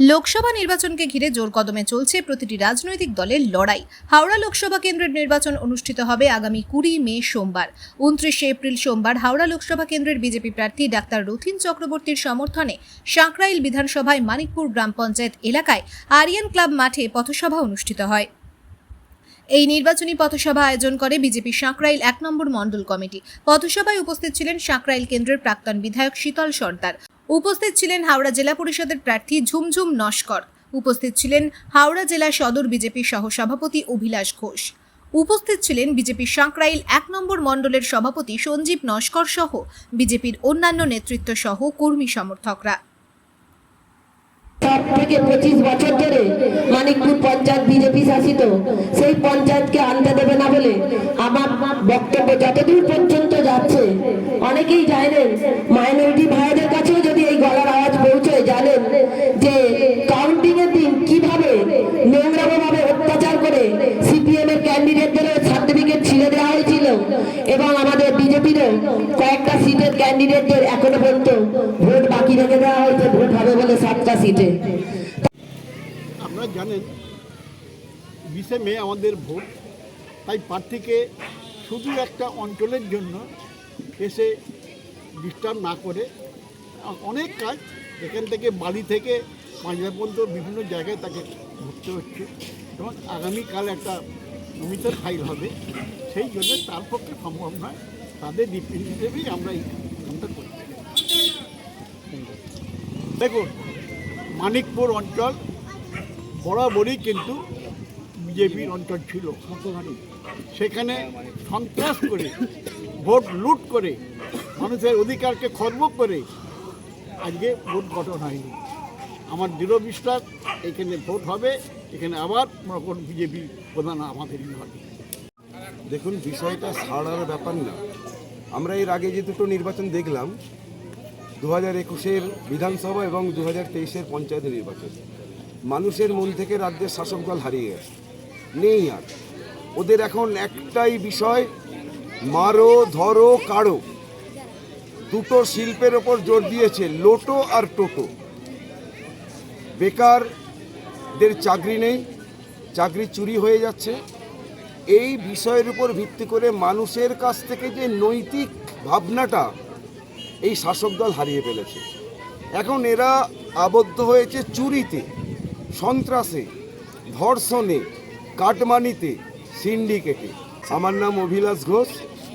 লোকসভা নির্বাচনকে ঘিরে জোর কদমে চলছে প্রতিটি রাজনৈতিক দলের লড়াই। হাওড়া লোকসভা কেন্দ্রের নির্বাচন অনুষ্ঠিত হবে আগামী কুড়ি মে সোমবার। উনত্রিশে এপ্রিল সোমবার হাওড়া লোকসভা কেন্দ্রের বিজেপি প্রার্থী ডাক্তার রথিন চক্রবর্তীর সমর্থনে সাঁকরাইল বিধানসভায় মানিকপুর গ্রাম পঞ্চায়েত এলাকায় আরিয়ান ক্লাব মাঠে পথসভা অনুষ্ঠিত হয়। এই নির্বাচনী পথসভা আয়োজন করে বিজেপি সাঁকরাইল এক নম্বর মণ্ডল কমিটি। পথসভায় উপস্থিত ছিলেন সাঁকরাইল কেন্দ্রের প্রাক্তন বিধায়ক শীতল সর্দার। উপস্থিত ছিলেন হাওড়া জেলা পরিষদের প্রার্থী ঝুমঝুম নস্কর। উপস্থিত ছিলেন হাওড়া জেলা সদর বিজেপি সহসভাপতি অভিলাষ ঘোষ। উপস্থিত ছিলেন বিজেপি সাঁকরাইল এক নম্বর মণ্ডলের সভাপতি সঞ্জীব নস্কর সহ বিজেপির অন্যান্য নেতৃত্ব সহ কর্মী সমর্থকরা। থেকে পঁচিশ বছর ধরে মানিকপুর পঞ্চায়েত বিজেপি শাসিত, সেই পঞ্চায়েতকে আনতে দেবে না বলে আমার বক্তব্য যতদূর পর্যন্ত যাচ্ছে, অনেকেই জানেন মাইনরিটি ভাইদের কাছেও যদি এই গলার আওয়াজ পৌঁছয় জানেন যে কাউন্টিং এর দিন কীভাবে নোংরামভাবে অত্যাচার করে সিপিএম এর ক্যান্ডিডেটদের সার্টিফিকেট ছিঁড়ে দেওয়া হয়েছিল এবং আমাদের বিজেপিরও কয়েকটা ক্যান্ডিডেটদের এখনও পর্যন্ত ভোট বাকি রেখে দেওয়া হয়েছে, ভোট হবে বলে সাতটা সিটে। আপনারা জানেন বিশে মে আমাদের ভোট, তাই প্রার্থীকে শুধু একটা অঞ্চলের জন্য এসে ডিস্টার্ব না করে, অনেক কাজ এখান থেকে বাড়ি থেকে পাঁচবার পর্যন্ত বিভিন্ন জায়গায় তাকে ঘুরতে হচ্ছে এবং আগামীকাল একটা নমিতর ফাইল হবে। সেই জন্য তার পক্ষে সম্ভব নয়। তাদের রিপ্রেজেন্টেটিভই আমরা এই কামটা করি। দেখুন মানিকপুর অঞ্চল বরাবরই কিন্তু বিজেপির অঞ্চল ছিল। সেখানে সন্ত্রাস করে ভোট লুট করে মানুষের অধিকারকে খর্ব করে আজকে ভোট গঠন হয়নি। আমার দৃঢ় বিশ্বাস এখানে ভোট হবে এখানে আবার মনে বিজেপি প্রধান আমাদেরই হবে। দেখুন, বিষয়টা সারার ব্যাপার না। আমরা এর আগে যে দুটো নির্বাচন দেখলাম দু হাজার একুশের বিধানসভা এবং দু হাজার তেইশের পঞ্চায়েত নির্বাচন। মানুষের মন থেকে রাজ্যের শাসক দল হারিয়ে গেছে। নেই আর। ওদের এখন একটাই বিষয়, মারো, ধরো কারও দুটো শিল্পের ওপর জোর দিয়েছে লোটো আর টোটো। বেকারদের চাকরি নেই, চাকরি চুরি হয়ে যাচ্ছে। এই বিষয়ের উপর ভিত্তি করে মানুষের কাছ থেকে যে নৈতিক ভাবনাটা এই শাসক দল হারিয়ে ফেলেছে। এখন এরা আবদ্ধ হয়েছে চুরিতে, সন্ত্রাসে, ধর্ষণে, কাটমানিতে, সিন্ডিকেটে। আমার নাম অভিলাষ ঘোষ,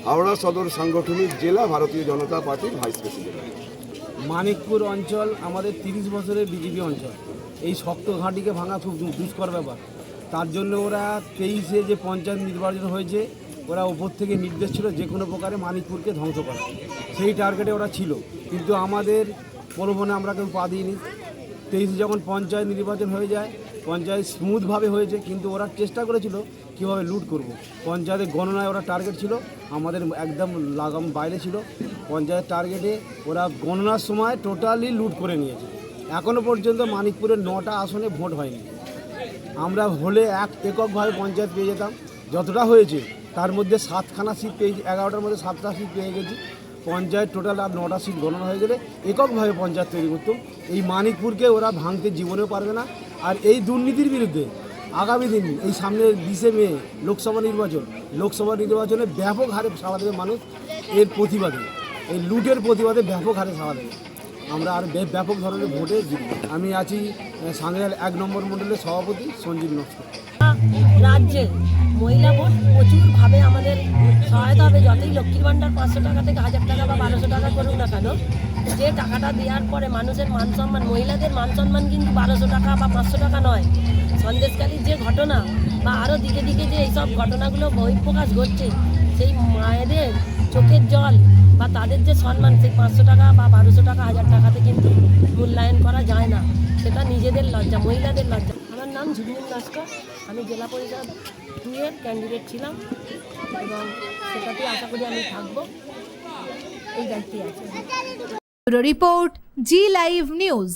হাওড়া সদর সাংগঠনিক জেলা, ভারতীয় জনতা পার্টির ভাইস প্রেসিডেন্ট। মানিকপুর অঞ্চল আমাদের তিরিশ বছরের বিজেপি অঞ্চল। এই শক্ত ঘাঁটিকে ভাঙা খুব দুষ্কর ব্যাপার। তার জন্য ওরা তেইশে যে পঞ্চায়েত নির্বাচন হয়েছে, ওরা ওপর থেকে নির্দেশ ছিল যে কোনো প্রকারে মানিকপুরকে ধ্বংস করা। সেই টার্গেটে ওরা ছিল। কিন্তু আমাদের প্রলোভনে আমরা কেউ পা দিইনি। তেইশে যখন পঞ্চায়েত নির্বাচন হয়ে যায়, পঞ্চায়েত স্মুথভাবে হয়েছে, কিন্তু ওরা চেষ্টা করেছিল কীভাবে লুট করব। পঞ্চায়েতের গণনায় ওরা টার্গেট ছিল, আমাদের একদম লাগাম বাইরে ছিল। পঞ্চায়েত টার্গেটে ওরা গণনার সময় টোটালি লুট করে নিয়েছে। এখনও পর্যন্ত মানিকপুরের নটা আসনে ভোট হয়নি। আমরা হলে এক এককভাবে পঞ্চায়েত পেয়ে যেতাম। যতটা হয়েছে, তার মধ্যে সাতখানা সিট পেয়ে এগারোটার মধ্যে সাতটা সিট পেয়ে গেছি। পঞ্চায়েত টোটাল আর নটা সিট গণনা হয়ে গেলে এককভাবে পঞ্চায়েত তৈরি করতাম। এই মানিকপুরকে ওরা ভাঙতে জীবনেও পারবে না। আর এই দুর্নীতির বিরুদ্ধে আগামী দিন, এই সামনের বিশে মে লোকসভা নির্বাচন, লোকসভা নির্বাচনে ব্যাপক হারে সাড়া দেবে মানুষ এর প্রতিবাদে। এই লুটের প্রতিবাদে ব্যাপক হারে সাড়া দেবে। আমরা আর ব্য- ব্যাপক ধরনের ভোটে জিতব। আমি আছি সাংগ্রাল এক নম্বর মণ্ডলের সভাপতি সঞ্জীব নস্কর। রাজ্যে মহিলা ভোট প্রচুরভাবে আমাদের সহায়তা হবে। যতই লক্ষ্মীর ভাণ্ডার পাঁচশো টাকা থেকে হাজার টাকা বা বারোশো টাকা করুক না কেন, যে টাকাটা দেওয়ার পরে মানুষের মান সম্মান, মহিলাদের মান সম্মান কিন্তু বারোশো টাকা বা পাঁচশো টাকা নয়। সন্দেশকালীর যে ঘটনা বা আরও দিকে দিকে যে এইসব ঘটনাগুলো বহিঃপ্রকাশ ঘটছে, সেই মায়েদের চোখের জল বা তাদের যে সম্মান, সেই পাঁচশো টাকা বা বারোশো টাকা, হাজার সেটা নিজেদের লজ্জা, মহিলাদের লজ্জা। আমার নাম ঝুমঝুম নস্কর আমি জেলা পরিষদ দুয়ের ক্যান্ডিডেট ছিলাম এবং সেটাতে আশা করি আমি থাকব। এই দায়িত্বে আছি। Report, Zee live news.